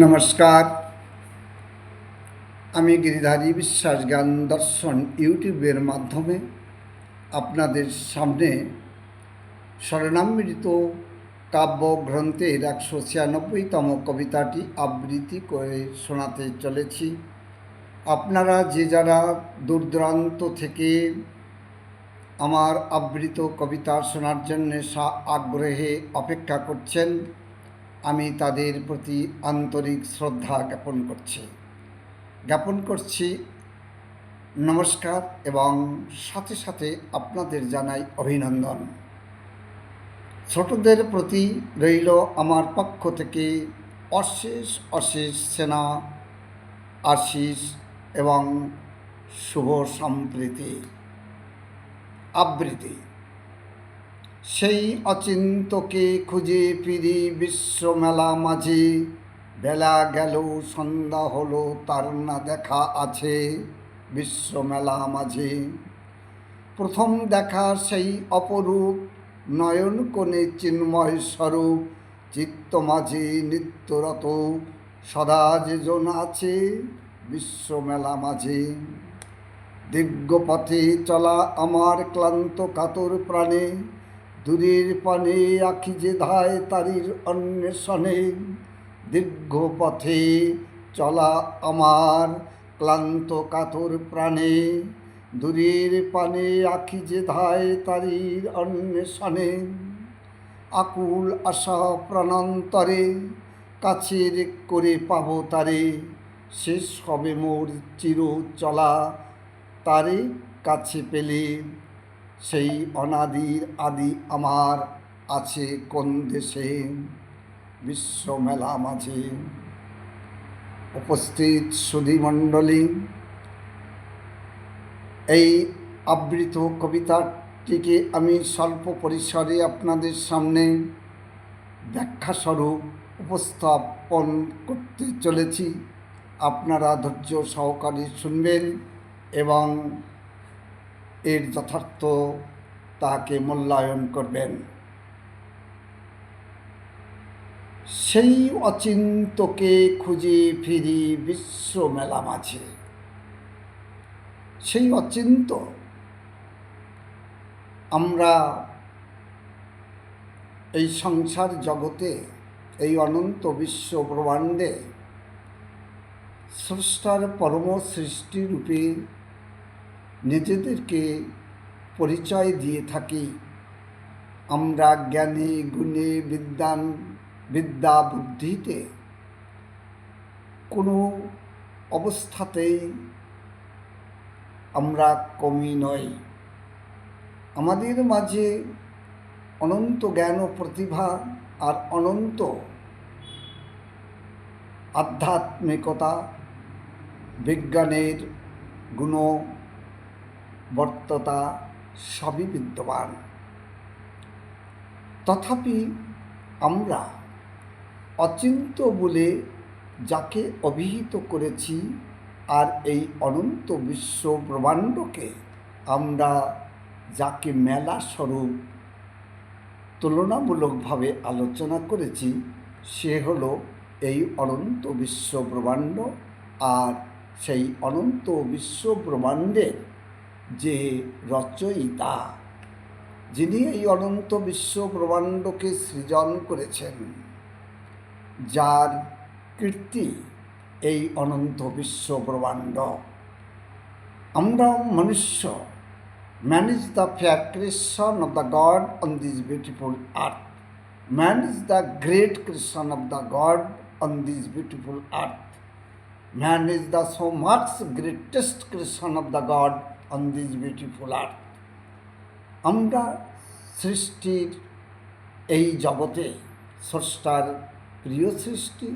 নমস্কার। আমি গিরিধারী বিশ্বাস জ্ঞান দর্শন ইউটিউবের মাধ্যমে আপনাদের সামনে স্বর্ণামৃত কাব্যগ্রন্থের একশো ছিয়ানব্বইতম কবিতাটি আবৃত্তি করে শোনাতে চলেছি। আপনারা যে যারা দূরদূরান্ত থেকে আমার আবৃত কবিতা শোনার জন্য আগ্রহে অপেক্ষা করছেন আমি তাদের প্রতি আন্তরিক শ্রদ্ধা জ্ঞাপন করছি। জ্ঞাপন করছি নমস্কার এবং সাথে সাথে আপনাদের জানাই অভিনন্দন। ছোটদের প্রতি রইল আমার পক্ষ থেকে অশেষ অশেষ সেনা আশিস এবং শুভ সম্প্রীতি। আবৃত্তি। সেই অচিন্তকে খুঁজে ফিরি বিশ্বমেলা মাঝে। বেলা গেল, সন্ধ্যা হলো, তার না দেখা আছে বিশ্বমেলা মাঝে। প্রথম দেখা সেই অপরূপ, নয়ন কোণে চিন্ময় স্বরূপ, চিত্ত মাঝে নিত্যরত, সদা যেজন আছে বিশ্বমেলা মাঝে। দীর্ঘ পথে চলা আমার ক্লান্ত কাতর প্রাণে দূরের পানে আখি যে ধায়, তারির অন্বেষণে দীর্ঘ পথে চলা আমার ক্লান্ত কাতর প্রাণে। দূরের পানে আখি যে ধায়, তারির অন্বেষণে আকুল আশা প্রাণান্তরে কাছের করে পাবো তারে। শেষ হবে মোর চির চলা তারে কাছে পেলে সেই অনাদির আদি আমার আছে কোন দেশে? বিশ্ব মেলা মাঝে। উপস্থিত সুধীমণ্ডলী, এই আবৃত কবিতাটিকে আমি স্বল্প পরিসরে আপনাদের সামনে ব্যাখ্যাস্বরূপ উপস্থাপন করতে চলেছি। আপনারা ধৈর্য সহকারে শুনবেন এবং এর যথার্থ তাকে মূল্যায়ন করবেন। সেই অচিন্তকে খুঁজে ফিরি বিশ্ব মেলা মাঝে। সেই অচিন্ত আমরা এই সংসার জগতে, এই অনন্ত বিশ্ব ব্রহ্মাণ্ডে, স্রষ্টার পরম সৃষ্টিরূপে নিজেদেরকে পরিচয় দিয়ে থাকি। আমরা জ্ঞানে গুণে বিদ্যান, বিদ্যা বুদ্ধিতে কোনো অবস্থাতেই আমরা কমি নই। আমাদের মাঝে অনন্ত জ্ঞান ও প্রতিভা আর অনন্ত আধ্যাত্মিকতা, বিজ্ঞানের গুণ বর্ততা সবই বিদ্যমান। তথাপি আমরা অচিন্ত বলে যাকে অভিহিত করেছি আর এই অনন্ত বিশ্ব ব্রহ্মাণ্ডকে আমরা যাকে মেলা স্বরূপ তুলনামূলকভাবে আলোচনা করেছি, সে হলো এই অনন্ত বিশ্ব ব্রহ্মাণ্ড আর সেই অনন্ত বিশ্ব ব্রহ্মাণ্ডের যে রচয়িতা, যিনি এই অনন্ত বিশ্ব ব্রহ্মাণ্ডকে সৃজন করেছেন, যার কীর্তি এই অনন্ত বিশ্ব ব্রহ্মাণ্ড। আমরা মনুষ্য man is the fair creation of the God on this beautiful earth man is the great creation of the God on this beautiful earth man is the so much greatest creation of the God on this beautiful earth আমরা সৃষ্টির এই জগতে স্রষ্টার প্রিয় সৃষ্টি,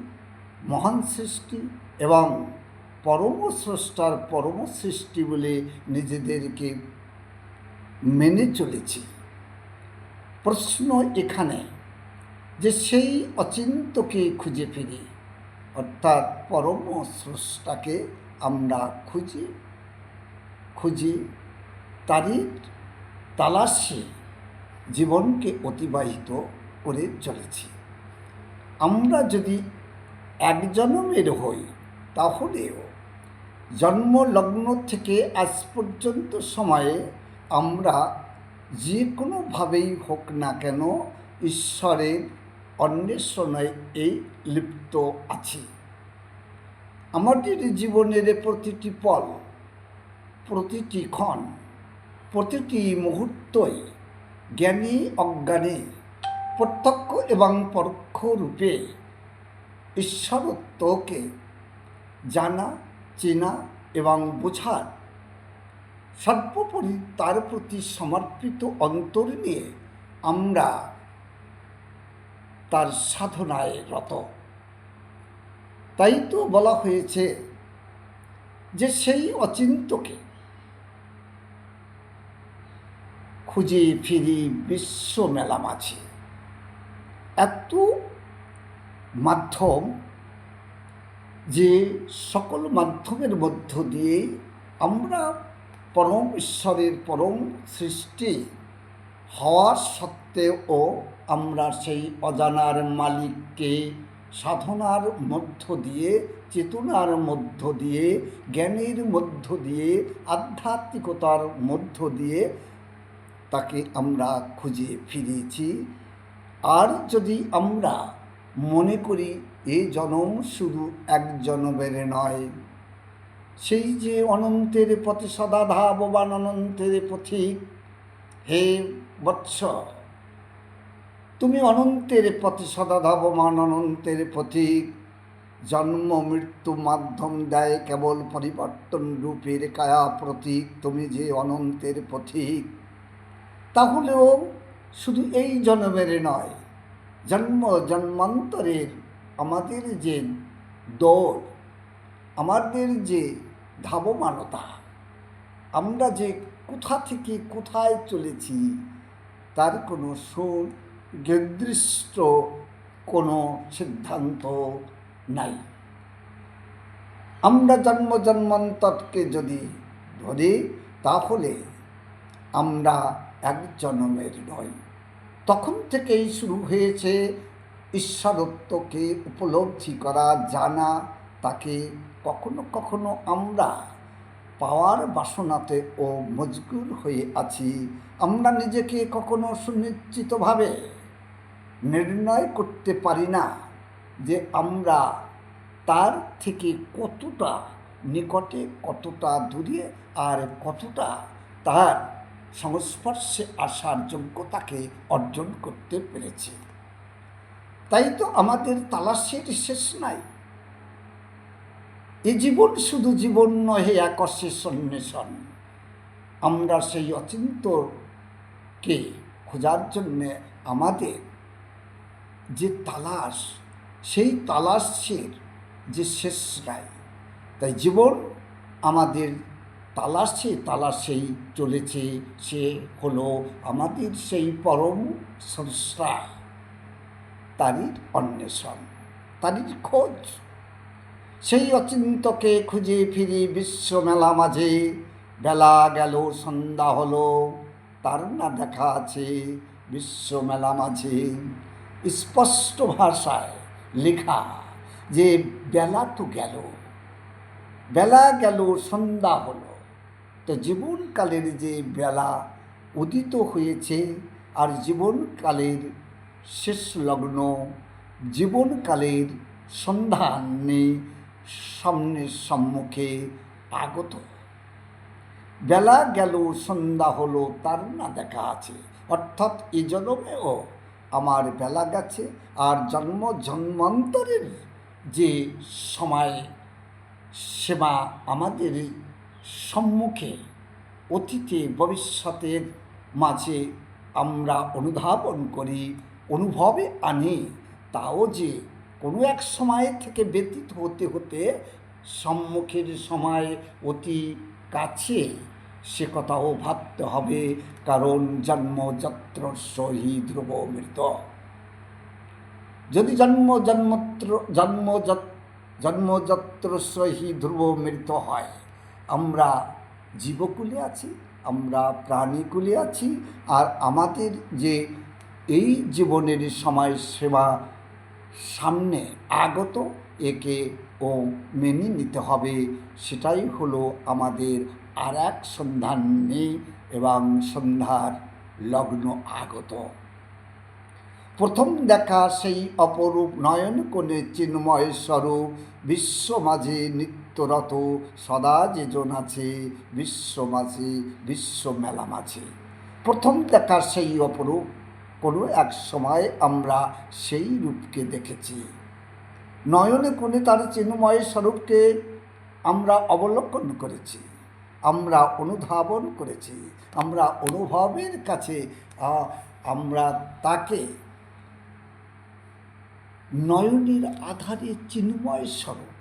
মহান সৃষ্টি এবং পরম স্রষ্টার পরম সৃষ্টি বলে নিজেদেরকে মেনে চলেছি। প্রশ্ন এখানে যে সেই অচিন্তকে খুঁজে ফিরি, অর্থাৎ পরম স্রষ্টাকে আমরা খুঁজি খুঁজি তারই তালাশে জীবনকে অতিবাহিত করে চলেছি। আমরা যদি এক জন্মের হই, তাহলেও জন্মলগ্ন থেকে আজ পর্যন্ত সময়ে আমরা যে কোনোভাবেই হোক না কেন ঈশ্বরের অন্বেষণে এই লিপ্ত আছি। আমাদের জীবনের প্রতিটি পল প্রতিটি ক্ষণ, প্রতিটি মুহূর্তই জ্ঞানী অজ্ঞানী, প্রত্যক্ষ এবং পরোক্ষ রূপে ঈশ্বরত্বকে জানা, চেনা এবং বোঝার সর্বোপরি তার প্রতি সমর্পিত অন্তর নিয়ে আমরা তার সাধনায় রত। তাই তো বলা হয়েছে যে সেই অচিন্তকে খুঁজে ফিরি বিশ্ব মেলা মাঝে। এত মাধ্যম যে সকল মাধ্যমের মধ্য দিয়ে আমরা পরম ঈশ্বরের পরম সৃষ্টি হওয়ার সত্ত্বেও আমরা সেই অজানার মালিককে সাধনার মধ্য দিয়ে, চেতনার মধ্য দিয়ে, জ্ঞানের মধ্য দিয়ে, আধ্যাত্মিকতার মধ্য দিয়ে তাকে আমরা খুঁজে ফিরেছি আর যদি আমরা মনে করি এ জনম শুধু এক জনমের নয়, সেই যে অনন্তের পথে সদা ধাববান অনন্তের পথিক হে বৎস, তুমি অনন্তের পথে সদা ধাবমান অনন্তের পথিক জন্ম মৃত্যু মাধ্যম দেয় কেবল পরিবর্তন রূপের কায়া প্রতীক, তুমি যে অনন্তের পথিক। তাহলেও শুধু এই জন্মের নয়, জন্ম জন্মান্তরের আমাদের যে দৌড়, আমাদের যে ধাবমানতা, আমরা যে কোথা থেকে কোথায় চলেছি তার কোনো সুনির্দিষ্ট কোনো সিদ্ধান্ত নাই। আমরা জন্ম জন্মান্তরকে যদি ধরি, তাহলে আমরা এক জন্মের নয়। তখন থেকেই শুরু হয়েছে ঈশ্বরত্বকে উপলব্ধি করা, জানা, তাকে কখনো কখনো আমরা পাওয়ার বাসনাতে ও মজগুর হয়ে আছি। আমরা নিজেকে কখনো সুনিশ্চিতভাবে নির্ণয় করতে পারি না যে আমরা তার থেকে কতটা নিকটে, কতটা দূরে আর কতটা তার সংস্পর্শে আসার যোগ্যতাকে অর্জন করতে পেরেছি। তাই তো আমাদের তালাশের শেষ নাই। এ জীবন শুধু জীবন নহে এক অশেষ অন্বেষণ। আমরা সেই অচিন্তকে খোঁজার জন্যে আমাদের যে তালাশ, সেই তালাশের যে শেষ নাই। তাই জীবন আমাদের তালাশে তালাশেই চলেছে সে হলো আমাদের সেই পরম স্রষ্টা তারই অন্বেষণ, তারই খোঁজ। সেই অচিন্তকে খুঁজে ফিরি বিশ্বমেলা মাঝে। বেলা গেল, সন্ধ্যা হলো, তার না দেখা আছে বিশ্বমেলা মাঝে। স্পষ্ট ভাষায় লেখা যে বেলা তো গেল, বেলা গেল, সন্ধ্যা হলো। তো জীবনকালের যে বেলা উদিত হয়েছে আর জীবনকালের শেষ লগ্ন জীবনকালের সন্ধানে সামনের সম্মুখে আগত। বেলা গেল, সন্ধ্যা হলো, তার না দেখা আছে। অর্থাৎ এই জন্মেও আমার বেলা গেছে আর জন্ম জন্মান্তরের যে সময়, সেবা আমাদের সম্মুখে অতীতে ভবিষ্যতের মাঝে আমরা অনুধাবন করি, অনুভবে আনি। তাও যে কোনো এক সময় থেকে ব্যতীত হতে হতে সম্মুখের সময় অতি কাছে, সে কথাও ভাবতে হবে, কারণ জন্মযাত্র সহি ধ্রুব মৃত। যদি জন্ম জন্মত্র জন্ম জন্মযাত্র সহি ধ্রুব মৃত হয় আমরা জীবকুলে আছি, আমরা প্রাণীকুলে আছি, আর আমাদের যে এই জীবনের সময় সেবা সামনে আগত, একে ও মেনে নিতে হবে, সেটাই হলো আমাদের আর এক সন্ধান নেই এবং সন্ধ্যার লগ্ন আগত। প্রথম দেখা সেই অপরূপ নয়ন কোণে চিন্ময় স্বরূপ, বিশ্ব মাঝে নিত্যরত সদা যেজন আছে, বিশ্ব মাঝে, বিশ্ব মেলা মাঝে। প্রথম দেখা সেই অপরূপ, কোনো এক সময় আমরা সেই রূপকে দেখেছি। নয়নে কোণে তার চিন্ময় স্বরূপকে আমরা অবলোকন করেছি, আমরা অনুধাবন করেছি, আমরা অনুভবের কাছে আমরা তাকে নয়নের আধারে চিন্ময় স্বরূপ।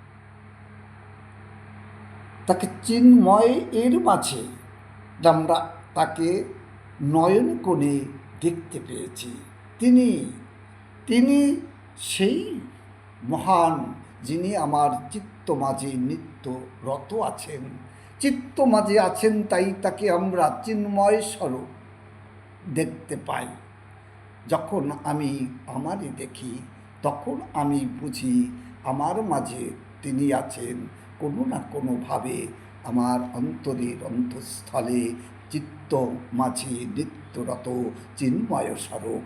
তাকে চিন্ময় এর মাঝে আমরা তাকে নয়ন কোণে দেখতে পেয়েছি। তিনি তিনি সেই মহান যিনি আমার চিত্ত মাঝে নিত্য রত আছেন। চিত্ত মাঝে আছেন তাই তাকে আমরা চিন্ময় স্বরূপ দেখতে পাই। যখন আমি আমারই দেখি তখন আমি বুঝি আমার মাঝে তিনি আছেন কোনো না কোনোভাবে আমার অন্তরের অন্তঃস্থলে চিত্ত মাঝে নিত্যরত চিন্ময় স্বরূপ।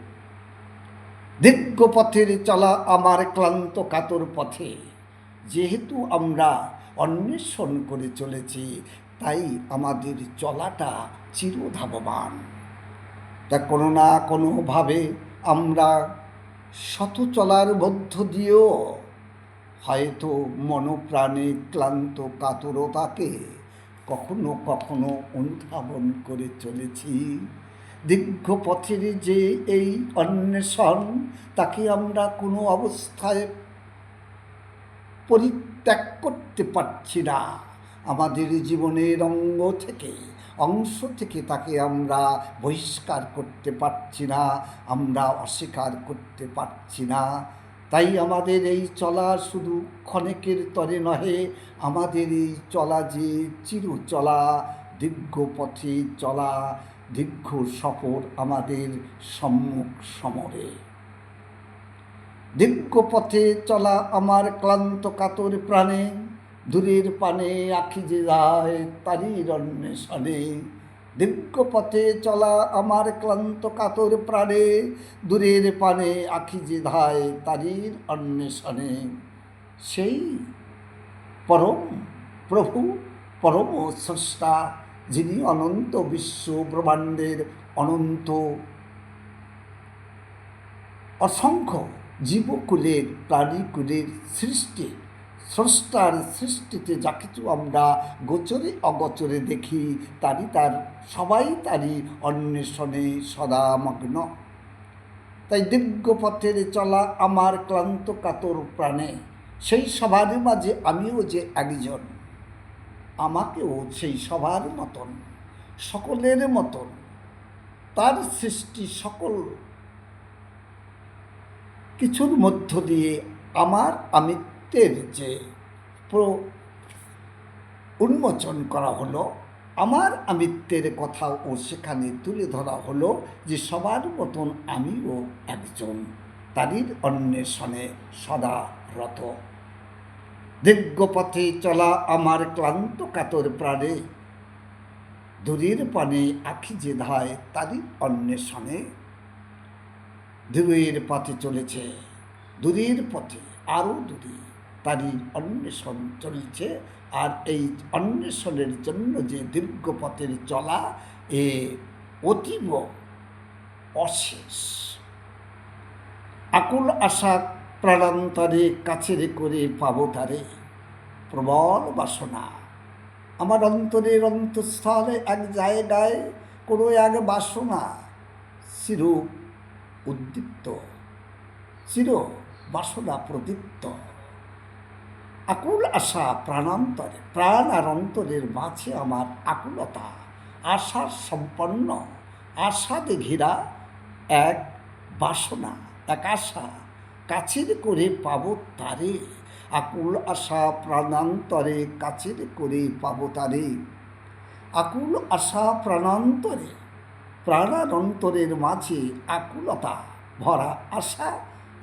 দীর্ঘ পথের চলা আমার ক্লান্ত কাতর পথে। যেহেতু আমরা অন্বেষণ করে চলেছি, তাই আমাদের চলাটা চিরধাবমান। তা কোনো না কোনোভাবে আমরা শত চলার মধ্য দিয়েও হয়তো মনপ্রাণে ক্লান্ত কাতরতাকে কখনো কখনো অনুধাবন করে চলেছি। দীর্ঘ পথের যে এই অন্বেষণ, তাকে আমরা কোনো অবস্থায় পরিত্যাগ করতে পারছি না। আমাদের জীবনের অঙ্গ থেকে অংশ থেকে তাকে আমরা বহিষ্কার করতে পারছি না, আমরা অস্বীকার করতে পারছি না। তাই আমাদের এই চলা শুধু ক্ষণেকের তরে নহে, আমাদের এই চলা যে চির চলা দীর্ঘ পথে চলা, দীর্ঘ সফর আমাদের সম্মুখ সমরে। দীর্ঘ পথে চলা আমার ক্লান্ত কাতর প্রাণে দূরের পানে আখি যে যায় তারই অন্বেষণে দীর্ঘ পথে চলা আমার ক্লান্ত কাতর প্রাণে, দূরের পানে আখি যে ধায় তারই অন্বেষণে। সেই পরম প্রভু, পরম স্রষ্টা, যিনি অনন্ত বিশ্ব ব্রহ্মাণ্ডের অনন্ত অসংখ্য জীবকুলের, প্রাণীকুলের সৃষ্টি। স্রষ্টার সৃষ্টিতে যা কিছু আমরা গোচরে, অগোচরে দেখি, তারই তার, সবাই তারই অন্বেষণে সদা মগ্ন। তাই দীর্ঘ পথের চলা আমার ক্লান্ত কাতর প্রাণে, সেই সবার মাঝে আমিও যে একজন, আমাকেও সেই সবার মতন, সকলের মতন, তার সৃষ্টি সকল। কিছুর মধ্য দিয়ে আমার আমিত্বের যে প্র, উন্মোচন করা হলো, আমার আমিত্বের কথাও সেখানে তুলে ধরা হলো যে সবার মতন আমিও একজন। তারই অন্বেষণে সদা রত। দীর্ঘ পথে চলা আমার ক্লান্ত কাতর প্রাণে, দূরের পানে আখি যে ধায় তারই অন্বেষণে। দূরের পথে চলেছে, দূরের পথে, আরও দূরে। তারই অন্বেষণ চলছে। আর এই অন্বেষণের জন্য যে দীর্ঘ পথের চলা, এ অতীব অশেষ। আকুল আশা প্রাণান্তরে কাছেরে করে পাবো তারে প্রবল বাসনা। আমার অন্তরের অন্তঃস্থলে এক জায়গায় কোনো এক বাসনা চির উদ্দীপ্ত, চির বাসনা প্রদীপ্ত। আকুল আশা প্রাণান্তরে, প্রাণ আর অন্তরের মাঝে আমার আকুলতা আশার সম্পন্ন আশাতে ঘেরা এক বাসনা, এক আশা কাছের করে পাবো তারে, আকুল আশা প্রাণান্তরে কাছের করে পাবো তারে। আকুল আশা প্রাণান্তরে, প্রাণান্তরের মাঝে আকুলতা, ভরা আশা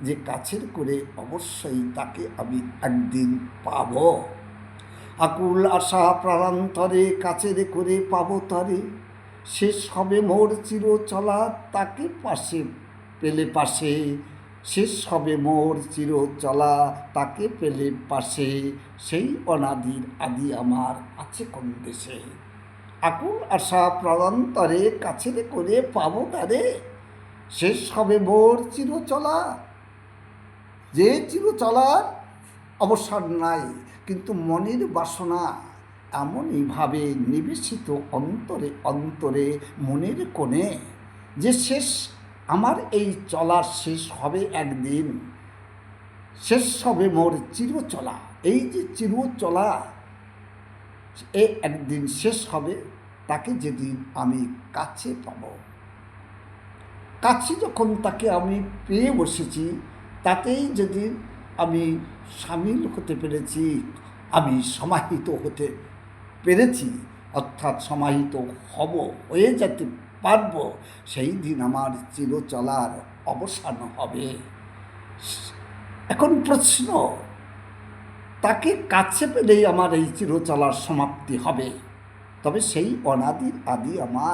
যে কাছের করে অবশ্যই তাকে আমি একদিন পাব। আকুল আশা প্রাণান্তরে কাছের করে পাবো তরে। শেষ হবে মোর চির চলা তাকে পাশে পেলে পাশে। শেষ হবে মোর চির চলা তাকে পেলে পাশে। সেই অনাদির আদি আমার আছে কোন দেশে? আকুল আশা প্রাণান্তরে কাছের করে পাবো তারে। শেষ হবে মোর চির চলা যে চির চলার অবসর নাই, কিন্তু মনের বাসনা এমনইভাবে নিবেশিত অন্তরে অন্তরে মনের কোণে যে শেষ, আমার এই চলার শেষ হবে একদিন। শেষ হবে মোর চির চলা এই যে চির চলা এ একদিন শেষ হবে, তাকে যেদিন আমি কাছে পাব। কাছে যখন তাকে আমি পেয়ে বসেছি তাতেই যদি আমি সামিল হতে পেরেছি, আমি সমাহিত হতে পেরেছি, অর্থাৎ সমাহিত হব, হয়ে যেতে পারব, সেই দিন আমার চির চলার অবসান হবে। এখন প্রশ্ন, তাকে কাছে পেলেই আমার এই চিরচলার সমাপ্তি হবে? তবে সেই অনাদির আদি আমার